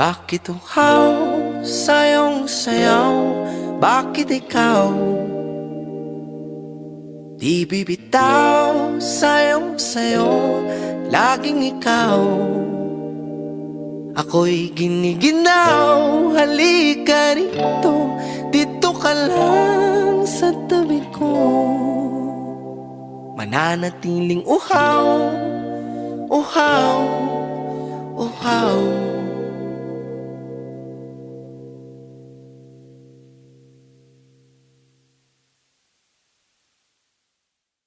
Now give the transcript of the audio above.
Bakit uhaw sa iyong sayaw? Bakit ikaw? Di bibitaw sa sayo Laging ikaw Ako'y giniginaw Halika rito Dito ka lang sa tabi ko Mananatiling uhaw Uhaw Uhaw